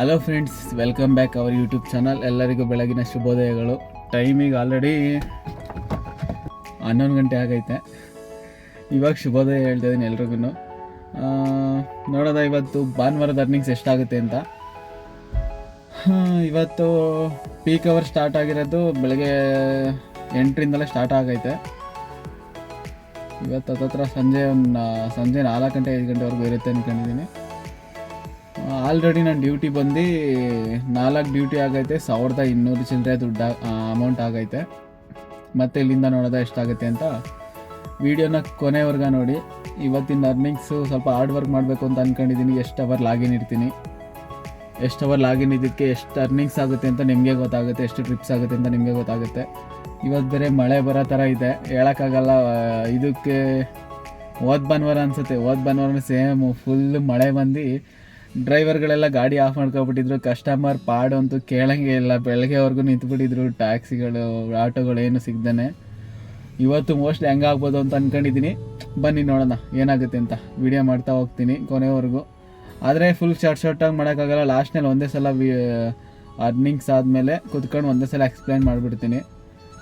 Hello friends welcome back our YouTube channel ಎಲ್ಲರಿಗೂ ಬೆಳಗಿನ ಶುಭೋದಯಗಳು. ಟೈಮಿಗೆ ಆಲ್ರೆಡಿ ಹನ್ನೊಂದು ಗಂಟೆ ಆಗೈತೆ. ಇವಾಗ ಶುಭೋದಯ ಹೇಳ್ತಾ ಇದ್ದೀನಿ ಎಲ್ರಿಗೂ ನೋಡೋದ ಇವತ್ತು ಭಾನುವಾರದ ಅರ್ನಿಂಗ್ಸ್ ಎಷ್ಟಾಗುತ್ತೆ ಅಂತ. ಇವತ್ತು ಪೀಕ್ ಅವರ್ ಸ್ಟಾರ್ಟ್ ಆಗಿರೋದು ಬೆಳಗ್ಗೆ ಎಂಟರಿಂದಲೇ ಸ್ಟಾರ್ಟ್ ಆಗೈತೆ. ಇವತ್ತು ಹತ್ತತ್ರ ಸಂಜೆ ಒಂದು, ಸಂಜೆ ನಾಲ್ಕು ಗಂಟೆ ಐದು ಗಂಟೆವರೆಗೂ ಇರುತ್ತೆ ಅಂದ್ಕೊಂಡಿದ್ದೀನಿ ಆಲ್ರೆಡಿ ನಾನು ಡ್ಯೂಟಿ ಬಂದು ನಾಲ್ಕು ಡ್ಯೂಟಿ ಆಗೈತೆ, ಸಾವಿರದ ಇನ್ನೂರು ಚಿಲ್ಲರೆ ದುಡ್ಡು ಅಮೌಂಟ್ ಆಗೈತೆ. ಮತ್ತೆ ಇಲ್ಲಿಂದ ನೋಡೋದ ಎಷ್ಟಾಗುತ್ತೆ ಅಂತ ವಿಡಿಯೋನ ಕೊನೆವರೆಗೆ ನೋಡಿ. ಇವತ್ತಿನ ಅರ್ನಿಂಗ್ಸು ಸ್ವಲ್ಪ ಹಾರ್ಡ್ ವರ್ಕ್ ಮಾಡಬೇಕು ಅಂತ ಅಂದ್ಕೊಂಡಿದ್ದೀನಿ ಎಷ್ಟು ಅವರ್ ಲಾಗಿನ್ ಇರ್ತೀನಿ, ಎಷ್ಟು ಅವರ್ ಲಾಗಿನ್ ಇದಕ್ಕೆ ಎಷ್ಟು ಅರ್ನಿಂಗ್ಸ್ ಆಗುತ್ತೆ ಅಂತ ನಿಮಗೆ ಗೊತ್ತಾಗುತ್ತೆ, ಎಷ್ಟು ಟ್ರಿಪ್ಸ್ ಆಗುತ್ತೆ ಅಂತ ನಿಮಗೆ ಗೊತ್ತಾಗುತ್ತೆ. ಇವತ್ತು ಬೇರೆ ಮಳೆ ಬರೋ ಥರ ಇದೆ. ಹೇಳೋಕ್ಕಾಗಲ್ಲ ಇದಕ್ಕೆ ಓದ್ ಭಾನುವಾರ ಅನಿಸುತ್ತೆ. ಓದ್ ಭಾನುವಾರ ಸೇಮ್ ಫುಲ್ ಮಳೆ ಬಂದು ಡ್ರೈವರ್ಗಳೆಲ್ಲ ಗಾಡಿ ಆಫ್ ಮಾಡ್ಕೊಬಿಟ್ಟಿದ್ರು ಕಸ್ಟಮರ್ ಪಾಡು ಅಂತೂ ಕೇಳಂಗೆ ಇಲ್ಲ. ಬೆಳಗ್ಗೆವರೆಗೂ ನಿಂತ್ಬಿಟ್ಟಿದ್ರು, ಟ್ಯಾಕ್ಸಿಗಳು, ಆಟೋಗಳು ಏನು ಸಿಗ್ದೇ ಇವತ್ತು ಮೋಸ್ಟ್ಲಿ ಹೆಂಗಾಗ್ಬೋದು ಅಂತ ಅಂದ್ಕೊಂಡಿದ್ದೀನಿ ಬನ್ನಿ ನೋಡೋಣ, ಏನಾಗುತ್ತೆ ಅಂತ. ವಿಡಿಯೋ ಮಾಡ್ತಾ ಹೋಗ್ತೀನಿ ಕೊನೆವರೆಗೂ. ಆದರೆ ಫುಲ್ ಶಾರ್ಟ್ ಶಾರ್ಟಾಗಿ ಮಾಡೋಕ್ಕಾಗಲ್ಲ. ಲಾಸ್ಟ್ನಲ್ಲಿ ಒಂದೇ ಸಲ ವಿ ಅರ್ನಿಂಗ್ಸ್ ಆದಮೇಲೆ ಕುತ್ಕೊಂಡು ಒಂದೇ ಸಲ ಎಕ್ಸ್ಪ್ಲೈನ್ ಮಾಡಿಬಿಡ್ತೀನಿ.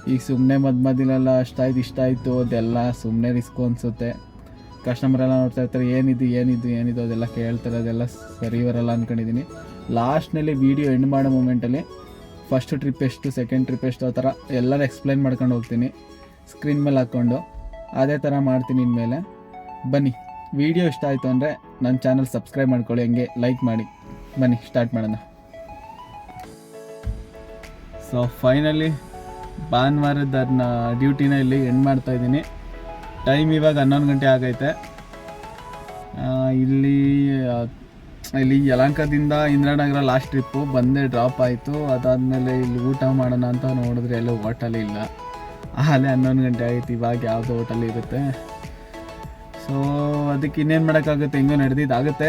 ಈಗ ಸುಮ್ಮನೆ ಮಧ್ಯ ಅಷ್ಟಾಯ್ತು ಇಷ್ಟ ಆಯಿತು ಅದೆಲ್ಲ ಸುಮ್ಮನೆ ರಿಸ್ಕು ಅನಿಸುತ್ತೆ. ಕಸ್ಟಮರ್ ಎಲ್ಲ ನೋಡ್ತಾ ಇರ್ತಾರೆ, ಏನಿದು ಏನಿದು ಏನಿದು ಅದೆಲ್ಲ ಕೇಳ್ತಾರೆ, ಅದೆಲ್ಲ ಸರಿ ಬರಲ್ಲ ಅಂದ್ಕೊಂಡಿದ್ದೀನಿ ಲಾಸ್ಟ್ನಲ್ಲಿ ವೀಡಿಯೋ ಎಂಡ್ ಮಾಡೋ ಮೂಮೆಂಟಲ್ಲಿ ಫಸ್ಟ್ ಟ್ರಿಪ್ ಎಷ್ಟು ಸೆಕೆಂಡ್ ಟ್ರಿಪ್ ಎಷ್ಟು, ಆ ಥರ ಎಲ್ಲರೂ ಎಕ್ಸ್ಪ್ಲೈನ್ ಮಾಡ್ಕೊಂಡು ಹೋಗ್ತೀನಿ. ಸ್ಕ್ರೀನ್ ಮೇಲೆ ಹಾಕ್ಕೊಂಡು ಅದೇ ಥರ ಮಾಡ್ತೀನಿ ಇನ್ಮೇಲೆ. ಬನ್ನಿ ವಿಡಿಯೋ ಇಷ್ಟ ಆಯಿತು ಅಂದರೆ ನನ್ನ ಚಾನಲ್ ಸಬ್ಸ್ಕ್ರೈಬ್ ಮಾಡ್ಕೊಳ್ಳಿ, ಹಂಗೆ ಲೈಕ್ ಮಾಡಿ. ಬನ್ನಿ ಸ್ಟಾರ್ಟ್ ಮಾಡೋಣ. ಸೊ ಫೈನಲಿ ಭಾನುವಾರದ ಡ್ಯೂಟಿನ ಇಲ್ಲಿ ಎಂಡ್ ಮಾಡ್ತಾ ಇದ್ದೀನಿ. ಟೈಮ್ ಇವಾಗ ಹನ್ನೊಂದು ಗಂಟೆ ಆಗೈತೆ. ಇಲ್ಲಿ ಇಲ್ಲಿ ಯಲಂಕದಿಂದ ಇಂದಿರಾನಗರ ಲಾಸ್ಟ್ ಟ್ರಿಪ್ಪು ಬಂದೇ ಡ್ರಾಪ್ ಆಯಿತು. ಅದಾದಮೇಲೆ ಇಲ್ಲಿ ಊಟ ಮಾಡೋಣ ಅಂತ ನೋಡಿದ್ರೆ ಎಲ್ಲ ಹೋಟಲ್ ಇಲ್ಲ. ಅಲ್ಲೇ ಹನ್ನೊಂದು ಗಂಟೆ ಆಯಿತು, ಇವಾಗ ಯಾವುದೋ ಹೋಟಲ್ ಇರುತ್ತೆ. ಸೊ ಅದಕ್ಕೆ ಇನ್ನೇನು ಮಾಡೋಕ್ಕಾಗುತ್ತೆ? ಹೆಂಗೋ ನಡೆದಿದ್ದಾಗುತ್ತೆ.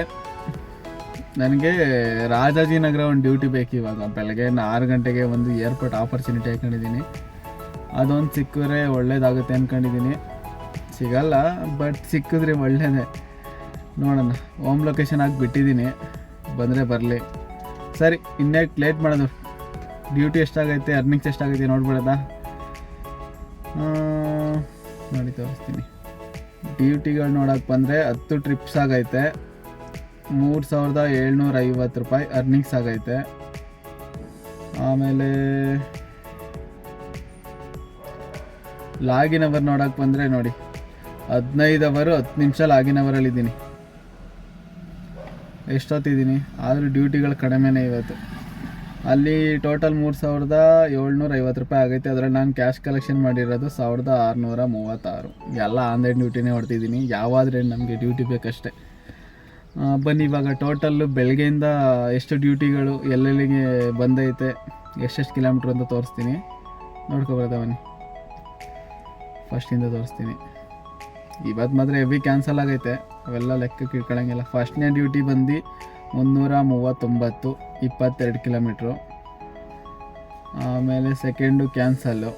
ನನಗೆ ರಾಜಾಜಿನಗರ ಒಂದು ಡ್ಯೂಟಿ ಬೇಕು ಇವಾಗ. ಬೆಳಗ್ಗೆ ಆರು ಗಂಟೆಗೆ ಒಂದು ಏರ್ಪೋರ್ಟ್ ಆಪರ್ಚುನಿಟಿ ಹಾಕೊಂಡಿದ್ದೀನಿ. ಅದೊಂದು ಸಿಕ್ಕಿದ್ರೆ ಒಳ್ಳೇದಾಗುತ್ತೆ ಅಂದ್ಕೊಂಡಿದ್ದೀನಿ ಸಿಗಲ್ಲ ಬಟ್ ಸಿಕ್ಕಿದ್ರೆ ಒಳ್ಳೇದೇ. ನೋಡೋಣ ಹೋಮ್ ಲೊಕೇಶನ್ ಆಗಿ ಬಿಟ್ಟಿದ್ದೀನಿ. ಬಂದರೆ ಬರಲಿ. ಸರಿ, ಇನ್ನೇ ಲೇಟ್ ಮಾಡೋದು. ಡ್ಯೂಟಿ ಎಷ್ಟಾಗೈತೆ ಅರ್ನಿಂಗ್ಸ್ ಎಷ್ಟಾಗೈತೆ ನೋಡ್ಬಿಡೋದಾ? ನೋಡಿ ತೋರಿಸ್ತೀನಿ. ಡ್ಯೂಟಿಗಳು ನೋಡೋಕೆ ಬಂದರೆ ಹತ್ತು ಟ್ರಿಪ್ಸ್ ಆಗೈತೆ. ಮೂರು ಸಾವಿರದ ಏಳ್ನೂರ ಐವತ್ತು ರೂಪಾಯಿ ಅರ್ನಿಂಗ್ಸ್ ಆಗೈತೆ. ಆಮೇಲೆ ಲಾಗಿನ್ ಅವರ್ ನೋಡೋಕೆ ಬಂದರೆ ನೋಡಿ. ಹದಿನೈದು ಅವರು ಹತ್ತು ನಿಮಿಷ ಲಾಗಿನ್ ಅವರಲ್ಲಿದ್ದೀನಿ ಎಷ್ಟೊತ್ತಿದ್ದೀನಿ? ಆದರೂ ಡ್ಯೂಟಿಗಳು ಕಡಿಮೆನೇ ಇವತ್ತು. ಅಲ್ಲಿ ಟೋಟಲ್ ಮೂರು ಸಾವಿರದ ಏಳ್ನೂರ ಐವತ್ತು ರೂಪಾಯಿ ಆಗೈತೆ. ಅದರಲ್ಲಿ ನಾನು ಕ್ಯಾಶ್ ಕಲೆಕ್ಷನ್ ಮಾಡಿರೋದು ಸಾವಿರದ ಆರುನೂರ ಮೂವತ್ತಾರು. ಎಲ್ಲ ಆನ್ಲೈನ್ ಡ್ಯೂಟಿನೇ ಹೊಡ್ತಿದ್ದೀನಿ. ಯಾವಾದ್ರೆ ನಮಗೆ ಡ್ಯೂಟಿ ಬೇಕಷ್ಟೇ. ಬನ್ನಿ, ಇವಾಗ ಟೋಟಲ್ಲು ಬೆಳಗ್ಗೆಯಿಂದ ಎಷ್ಟು ಡ್ಯೂಟಿಗಳು, ಎಲ್ಲೆಲ್ಲಿಗೆ ಬಂದೈತೆ, ಎಷ್ಟೆಷ್ಟು ಕಿಲೋಮೀಟ್ರ್ ಅಂತ ತೋರಿಸ್ತೀನಿ. ನೋಡ್ಕೊಬರ್ತಾ ಬನ್ನಿ ಫಸ್ಟಿಂದ ತೋರಿಸ್ತೀನಿ. ಇವತ್ತು ಮಾತ್ರ ಎವಿ ಕ್ಯಾನ್ಸಲ್ ಆಗೈತೆ. ಅವೆಲ್ಲ ಲೆಕ್ಕಕ್ಕೆ ಇಟ್ಕೊಳ್ಳೋಂಗಿಲ್ಲ ಫಸ್ಟ್ನೇ ಡ್ಯೂಟಿ ಬಂದು ಮುನ್ನೂರ ಮೂವತ್ತೊಂಬತ್ತು, ಇಪ್ಪತ್ತೆರಡು ಕಿಲೋಮೀಟ್ರು ಆಮೇಲೆ ಸೆಕೆಂಡು ಕ್ಯಾನ್ಸಲ್ಲು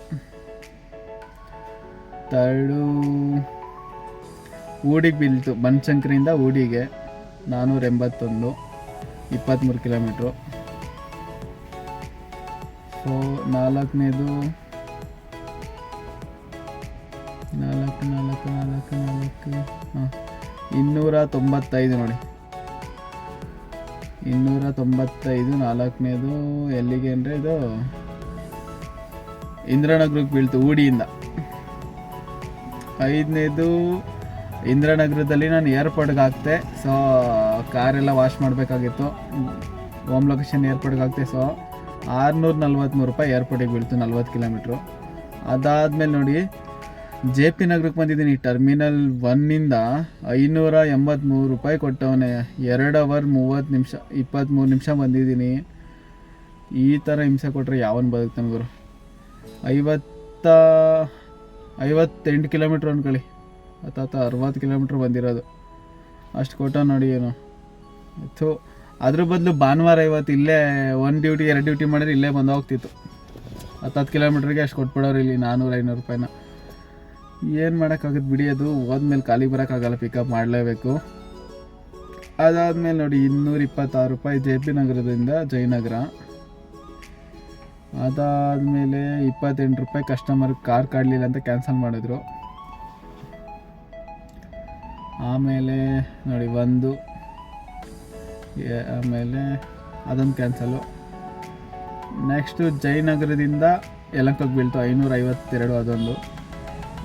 ತರ್ಡು ಊಡಿಗೆ ಬೀಳ್ತು. ಬನಶಂಕರಿಯಿಂದ ಊಡಿಗೆ ನಾನ್ನೂರ ಎಂಬತ್ತೊಂದು ಇಪ್ಪತ್ತ್ಮೂರು ಕಿಲೋಮೀಟ್ರು ಸೊ ನಾಲ್ಕನೇದು ಹಾಂ. ಇನ್ನೂರ ತೊಂಬತ್ತೈದು ನೋಡಿ. ಇನ್ನೂರ ತೊಂಬತ್ತೈದು, ನಾಲ್ಕನೇದು ಎಲ್ಲಿಗೆ ಅಂದರೆ ಇದು ಇಂದ್ರನಗರಕ್ಕೆ ಬೀಳ್ತು, ಊಡಿಯಿಂದ. ಐದನೇದು ಇಂದ್ರನಗರದಲ್ಲಿ ನಾನು ಏರ್ಪೋರ್ಟ್ಗೆ ಹಾಕ್ತೆ ಸೊ ಕಾರೆಲ್ಲ ವಾಶ್ ಮಾಡಬೇಕಾಗಿತ್ತು. ಹೋಮ್ ಲೊಕೇಶನ್ ಏರ್ಪೋರ್ಟ್ಗೆ ಹಾಕ್ತೆ ಸೊ ಆರುನೂರ ನಲ್ವತ್ತ್ಮೂರು ರೂಪಾಯಿ ಏರ್ಪೋರ್ಟಿಗೆ ಬೀಳ್ತು, ನಲ್ವತ್ತು ಕಿಲೋಮೀಟ್ರು. ಅದಾದಮೇಲೆ ನೋಡಿ ಜೆ ಪಿ ನಗರಕ್ಕೆ ಬಂದಿದ್ದೀನಿ. ಟರ್ಮಿನಲ್ ಒನ್ನಿಂದ ಐನೂರ ಎಂಬತ್ತ್ಮೂರು ರೂಪಾಯಿ ಕೊಟ್ಟವನೆ. ಎರಡು ಅವರ್ ಮೂವತ್ತು ನಿಮಿಷ ಇಪ್ಪತ್ತ್ಮೂರು ನಿಮಿಷ ಬಂದಿದ್ದೀನಿ. ಈ ಥರ ಹಿಂಸೆ ಕೊಟ್ಟರೆ ಯಾವನ್ ಬದುಕ್ತಾನೆ ಗುರು? ಐವತ್ತ, ಐವತ್ತೆಂಟು ಕಿಲೋಮೀಟ್ರ್ ಅನ್ಕೊಳ್ಳಿ. ಅತಾತ ಅರವತ್ತು ಕಿಲೋಮೀಟ್ರ್ ಬಂದಿರೋದು. ಅಷ್ಟು ಕೊಟ್ಟ ನೋಡಿ ಏನು. ಇತ್ತು ಅದ್ರ ಬದಲು ಭಾನುವಾರ ಇವತ್ತು ಇಲ್ಲೇ ಒಂದು ಡ್ಯೂಟಿ ಎರಡು ಡ್ಯೂಟಿ ಮಾಡಿದ್ರೆ ಇಲ್ಲೇ ಬಂದು ಹೋಗ್ತಿತ್ತು. ಹತ್ತು ಕಿಲೋಮೀಟ್ರಿಗೆ ಅಷ್ಟು ಕೊಟ್ಬಿಡೋರು ಇಲ್ಲಿ ನಾನ್ನೂರು ಐನೂರು ರೂಪಾಯಿನ. ಏನು ಮಾಡೋಕ್ಕಾಗತ್ತೆ ಬಿಡಿ ಅದು. ಹೋದ್ಮೇಲೆ ಖಾಲಿ ಬರೋಕ್ಕಾಗಲ್ಲ ಪಿಕಪ್ ಮಾಡಲೇಬೇಕು. ಅದಾದಮೇಲೆ ನೋಡಿ, ಇನ್ನೂರ ಇಪ್ಪತ್ತಾರು ರೂಪಾಯಿ ಜೆ ಪಿ ನಗರದಿಂದ ಜಯನಗರ. ಅದಾದಮೇಲೆ ಇಪ್ಪತ್ತೆಂಟು ರೂಪಾಯಿ ಕಸ್ಟಮರ್ ಕಾರ್ ಕಾಡಲಿಲ್ಲ ಅಂತ ಕ್ಯಾನ್ಸಲ್ ಮಾಡಿದ್ರು. ಆಮೇಲೆ ನೋಡಿ, ಒಂದು ಆಮೇಲೆ ಅದೊಂದು ಕ್ಯಾನ್ಸಲು ನೆಕ್ಸ್ಟು ಜಯನಗರದಿಂದ ಯಲಂಕಕ್ಕೆ ಬೀಳ್ತು ಐನೂರ ಐವತ್ತೆರಡು ಅದೊಂದು.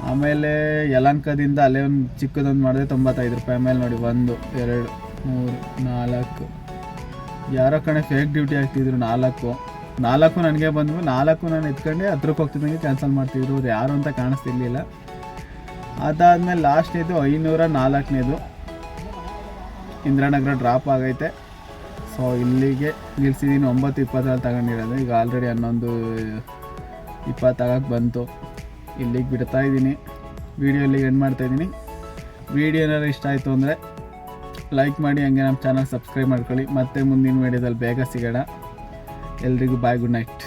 ಆಮೇಲೆ ಯಲಂಕದಿಂದ ಅಲ್ಲೇ ಒಂದು ಚಿಕ್ಕದೊಂದು ಮಾಡಿದೆ, ತೊಂಬತ್ತೈದು ರೂಪಾಯಿ. ಆಮೇಲೆ ನೋಡಿ, ಒಂದು, ಎರಡು, ಮೂರು, ನಾಲ್ಕು. ಯಾರೋ ಕಣೆ ಫೇಕ್ ಡ್ಯೂಟಿ ಆಗ್ತಿದ್ರು ನಾಲ್ಕು. ನಾಲ್ಕು ನನಗೆ ಬಂದ್ವು ನಾಲ್ಕು ನಾನು ಎತ್ಕೊಂಡು, ಹತ್ರಕ್ಕೆ ಹೋಗ್ತಿದ್ದಂಗೆ ಕ್ಯಾನ್ಸಲ್ ಮಾಡ್ತಿದ್ರು. ಅವ್ರು ಯಾರು ಅಂತ ಕಾಣಿಸ್ತಿರ್ಲಿಲ್ಲ. ಅದಾದಮೇಲೆ ಲಾಸ್ಟ್ನೇದು ಐನೂರ ನಾಲ್ಕನೇದು. ಇಂದಿರಾನಗರ ಡ್ರಾಪ್ ಆಗೈತೆ. ಸೊ ಇಲ್ಲಿಗೆ ನಿಲ್ಸಿದ್ದೀನಿ. ಒಂಬತ್ತು ಇಪ್ಪತ್ತರಲ್ಲಿ ತಗೊಂಡಿರೋದು. ಈಗ ಆಲ್ರೆಡಿ ಹನ್ನೊಂದು ಇಪ್ಪತ್ತಾಗಕ್ಕೆ ಬಂತು. ಇಲ್ಲಿಗೆ ಬಿಡ್ತಾ ಇದ್ದೀನಿ. ವೀಡಿಯೋ ಇಲ್ಲಿಗೆ ಎಂಡ್ ಮಾಡ್ತಾ ಇದ್ದೀನಿ. ವೀಡಿಯೋ ಏನಾದ್ರು ಇಷ್ಟ ಆಯಿತು ಅಂದರೆ ಲೈಕ್ ಮಾಡಿ, ಹಂಗೆ ನಮ್ಮ ಚಾನಲ್ ಸಬ್ಸ್ಕ್ರೈಬ್ ಮಾಡ್ಕೊಳ್ಳಿ. ಮತ್ತೆ ಮುಂದಿನ ವೀಡಿಯೋದಲ್ಲಿ ಬೇಗ ಸಿಗೋಣ. ಎಲ್ರಿಗೂ ಬಾಯ್ ಗುಡ್ ನೈಟ್